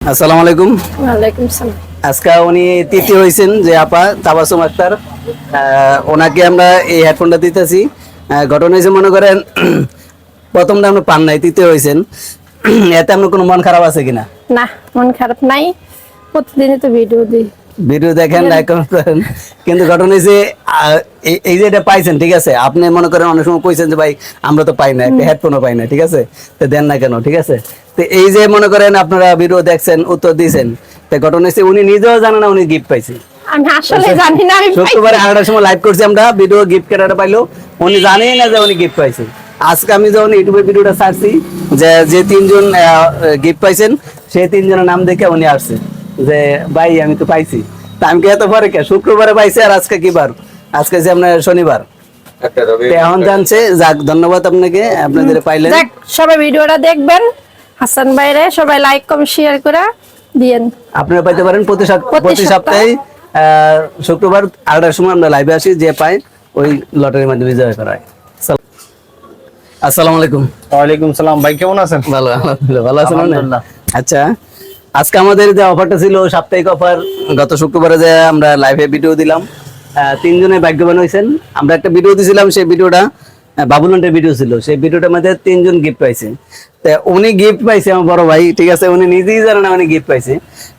আসসালামু আলাইকুম। ওয়ালাইকুম সালাম। আজকে উনি তৃতীয় হয়েছেন যে আপা তাবাসুম আক্তার। ওনাকে আমরা এই হেডফোনটা দিতেছি। ঘটনা হয়েছে মনে করেন প্রথমটা আমরা পান নাই তৃতীয় হয়েছেন। এতে আপনার কোনো মন খারাপ আছে কিনা? না মন খারাপ নাই। প্রতিদিনই তো ভিডিও দিই। ভিডিও দেখেন লাইক করেন। কিন্তু ঘটনা হয়েছে এই- এই যে এটা পাইছেন ঠিক আছে? আপনি মনে করেন অনেক সময় কইছেন যে ভাই আমরা তো পাই না একটা হেডফোনও পাই না ঠিক আছে? তো দেন না কেন ঠিক আছে? তো এই যে মনে করেন আপনারা ভিডিও দেখছেন উত্তর দিয়েছেন তো ঘটনা হয়েছে উনি নিজেও জানেন না উনি গিফট পাইছে। আমি আসলে জানি না আমি শুক্রবার আড়াইটার সময় লাইভ করছি আমরা ভিডিও গিফট কেনাটা পাইলো। উনি জানেই না যে উনি গিফট পাইছে। আজকে আমি যখন ইউটিউবে ভিডিওটা ছাড়ছি যে যে তিনজন গিফট পাইছেন সেই তিনজনের নাম দেখে উনি আসছে যে ভাই আমি তো পাইছি। তা আমি কি এত পরে কে? শুক্রবারে পাইছি আর আজকে কি বার? আজকে যে আপনার শনিবার। এখন জানছে যাক ধন্যবাদ আপনাকে আপনাদের পাইলেন। যাক সবাই ভিডিওটা দেখবেন। হাসান ভাইরে সবাই লাইক কমেন্ট শেয়ার করে দিয়েন। আপনারা পাইতে পারেন প্রতি প্রতি সপ্তাহে। শুক্রবার আড়াইটার সময় আমরা লাইভে আসি যে পাই ওই লটারির মাধ্যমে জয় করা সাল- আসসালামু আলাইকুম। ওয়ালাইকুম সালাম। ভাই কেমন আছেন? ভালো আলহামদুলিল্লাহ ভালো আছেন আলহামদুলিল্লাহ। আচ্ছা আজকে আমাদের যে অফারটা ছিল সাপ্তাহিক অফার গত শুক্রবারে যে আমরা লাইভে ভিডিও দিলাম তিনজনে ভাগ্যবান হয়েছেন আমরা একটা ভিডিও দিয়েছিলাম সেই ভিডিওটা বাবুলন্টের ভিডিও ছিল। সেই ভিডিওটার মধ্যে তিনজন গিফট পাইছে। তা উনি গিফট পাইছে আমার বড় ভাই ঠিক আছে? উনি নিজেই জানেন না উনি গিফট পাইছে।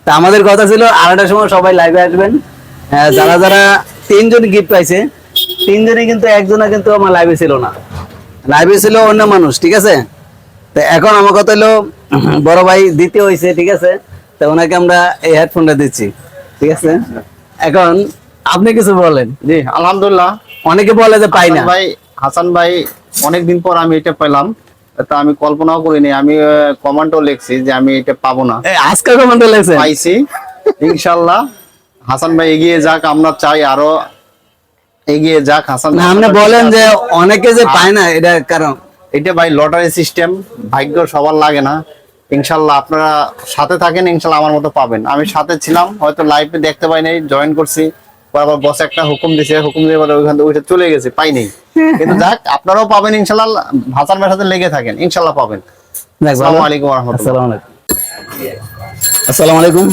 তা আমাদের কথা ছিল আড়াইটার সময় সবাই লাইভে আসবেন। যারা যারা তিনজন গিফট পাইছে তিনজনই কিন্তু একজনা কিন্তু আমার লাইভে ছিল না। লাইভে ছিল অন্য মানুষ ঠিক আছে? তো এখন আমার কথা হলো বড় ভাই দ্বিতীয় হয়েছে ঠিক আছে? তো ওনাকে আমরা এই হেডফোনটা দিচ্ছি ঠিক আছে? এখন আপনি কিছু বলেন। জি আলহামদুলিল্লাহ। অনেকে বলে যে পাই না। ভাই হাসান ভাই অনেকদিন পর আমি এটা পেলাম তা আমি কল্পনাও করিনি আমি কমেন্টও লিখছি যে আমি এটা পাবো না। আজকে কমেন্ট লেগেছে পাইছি ইনশাল্লাহ হাসান ভাই এগিয়ে যাক আমরা চাই আরও এগিয়ে যাক হাসান আপনি বলেন যে অনেকে যে পায় না এটা কারণ? এটা ভাই লটারি সিস্টেম ভাগ্য সবার লাগে না। ইনশাল্লাহ আপনারা সাথে থাকেন ইনশাল্লাহ আমার মতো পাবেন। আমি সাথে ছিলাম হয়তো লাইভে দেখতে পাই নাই জয়েন করছি। আবার বস একটা হুকুম দিছে হুকুম দিয়ে বলে ওইখান থেকে চলে গেছে পাই নাই কিন্তু যাক আপনারাও পাবেন ইনশাল্লাহ ভাইয়ের লেগে থাকেন ইনশাল্লাহ পাবেন। আসসালামু আলাইকুম আসসালামু আলাইকুম। আসসালামু আলাইকুম।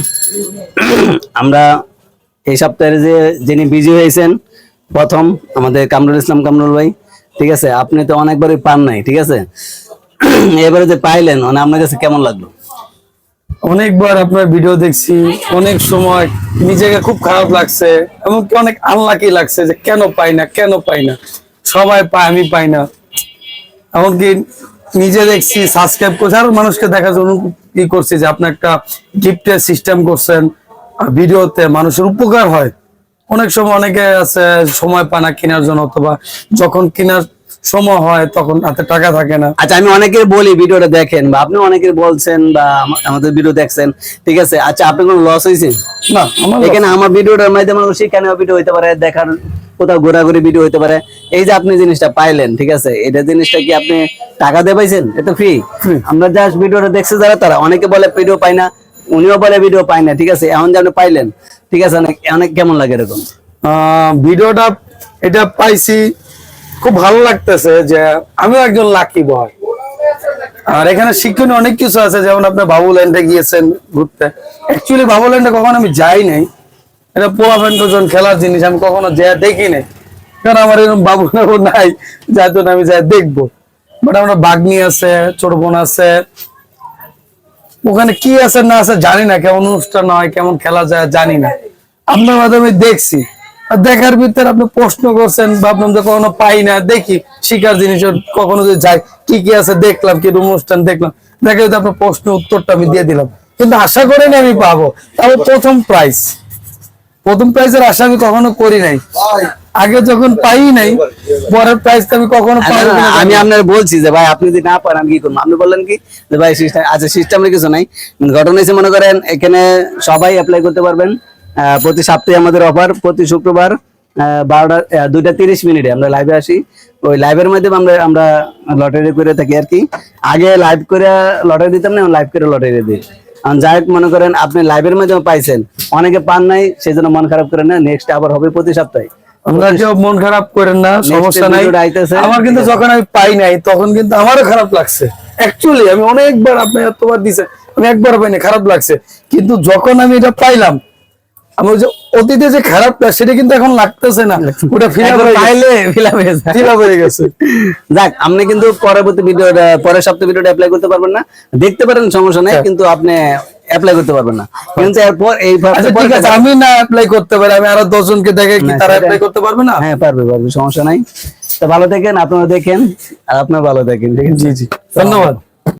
আমরা এই সপ্তাহে যে যিনি বিজি হয়েছেন প্রথম আমাদের কামরুল ইসলাম কামরুল ভাই ঠিক আছে? আপনি তো অনেকবারই পান নাই ঠিক আছে? এবারে যে পাইলেন মানে আপনার কাছে কেমন লাগল? অনেকবার আপনার ভিডিও দেখছি, অনেক সময় নিজেকে খুব খারাপ লাগছে এমনকি অনেক আনলাকি লাগছে যে কেন পাই না, কেন পাই না। সবাই পায়, আমি পাই না। এমনকি নিজে দেখছি সাবস্ক্রাইব করছি, আরও মানুষকে দেখার জন্য কি করছি যে আপনি একটা গিফটের সিস্টেম করছেন ভিডিওতে মানুষের উপকার হয়। অনেক সময় অনেকে আছে, সময় পায় না কেনার জন্য অথবা যখন কেনার সময় হয় তখন হাতে টাকা থাকে না। আচ্ছা আমি অনেকের বলি ভিডিওটা দেখেন বা আপনি অনেকের বলছেন বা আমাদের ভিডিও দেখছেন ঠিক আছে? আচ্ছা আপনি কোনো লস হয়েছে? না এখানে আমার ভিডিওটার মাধ্যমে মানুষ শিক্ষণীয় ভিডিও হইতে পারে দেখার কোথাও ঘোরাঘুরি ভিডিও হইতে পারে। এই যে আপনি জিনিসটা পাইলেন ঠিক আছে? এটা জিনিসটা কি আপনি টাকা দিয়ে পাইছেন? এটা ফ্রি আমরা জাস্ট ভিডিওটা দেখছি যারা তারা অনেকে বলে ভিডিও পাই না উনিও বলে ভিডিও পাই না ঠিক আছে? এখন যে আপনি পাইলেন ঠিক আছে? অনেক অনেক কেমন লাগে এরকম? ভিডিওটা এটা পাইছি খুব ভালো লাগতেছে যে আমিও একজন লাকি বয় আর এখানে শিক্ষণীয় অনেক কিছু আছে, যেমন আপনি বাবুল্যান্ডে গিয়েছেন ঘুরতে। অ্যাকচুয়ালি বাবুল্যান্ডে কখনো আমি যাই নাই। এটা পোলা ফ্যান্টোজন খেলার জিনিস, আমি কখনো যা দেখি নাই। কারণ আমার এরকম বাবুল্যান্ড নাই, যার জন্য আমি যাই দেখব। বাট আমরা বাগনি আছে, ছোট বোন আছে। ওখানে কি আছে না আছে জানি না, কেমন অনুষ্ঠান হয়, কেমন খেলা যায় জানি না। আপনার মাধ্যমে দেখছি। দেখার ভিতরে আপনি প্রশ্ন করছেন ভাবলাম যে কখনো পাই না দেখি শিকার জিনিস কখনো যদি যাই কি কি আছে দেখলাম কি অনুষ্ঠান দেখলাম। দেখে যদি আপনার প্রশ্ন উত্তরটা আমি দিয়ে দিলাম। কিন্তু আশা করিনি আমি পাবো। তাও প্রথম প্রাইজ প্রথম প্রাইজের আশা আমি কখনো করি নাই। আগে যখন পাই নাই পরের প্রাইজ আমি কখনো পাবো আমি আপনার বলছি যে ভাই আপনি যদি না পারেন আমি কি করব? আপনি বললেন কি যে ভাই সিস্টেম আচ্ছা সিস্টেমের কিছু নাই। ঘটনা হচ্ছে মনে করেন এখানে সবাই অ্যাপ্লাই করতে পারবেন। প্রতি সপ্তাহে আমাদের অফার প্রতি শুক্রবার বারোটা দুইটা তিরিশ মিনিটে আমরা লাইভে আসি। ওই লাইভের মাধ্যমে আমরা আমরা লটারি করে থাকি আর কি। আগে লাইভ করে লটারি দিতাম না লাইভ করে লটারি দিই। যাই হোক মনে করেন আপনি লাইভের মাধ্যমে পাইছেন অনেকে পান নাই সেই জন্য মন খারাপ করেন না নেক্সট আবার হবে প্রতি সপ্তাহে। আমরা কেউ মন খারাপ করেন না সমস্যা নাই। আমার কিন্তু যখন আমি পাই নাই তখন কিন্তু আমারও খারাপ লাগছে। অ্যাকচুয়ালি আমি অনেকবার আপনি এতবার দিছে আমি একবার পাইনি খারাপ লাগছে। কিন্তু যখন আমি এটা পাইলাম যে অতীতে যে খারাপটা সেটা কিন্তু এখন লাগতেছে না। ওটা ফিল একবার পাইলে fill হয়ে হয়ে গেছে। যাক আপনি কিন্তু পরবর্তী ভিডিওটা পরের সপ্তাহে ভিডিওটা অ্যাপ্লাই করতে পারবেন না। দেখতে পারেন সমস্যা নেই কিন্তু আপনি অ্যাপ্লাই করতে পারবেন না। কিন্তু এরপর এই আচ্ছা ঠিক আছে আমি না অ্যাপ্লাই করতে পারি আমি আরও দশজনকে দেখে কি তারা অ্যাপ্লাই করতে পারবে না? হ্যাঁ পারবে পারবে সমস্যা নাই। তো ভালো থাকেন আপনারা দেখেন আর আপনারা ভালো থাকেন ঠিক আছে? জি জি। ধন্যবাদ।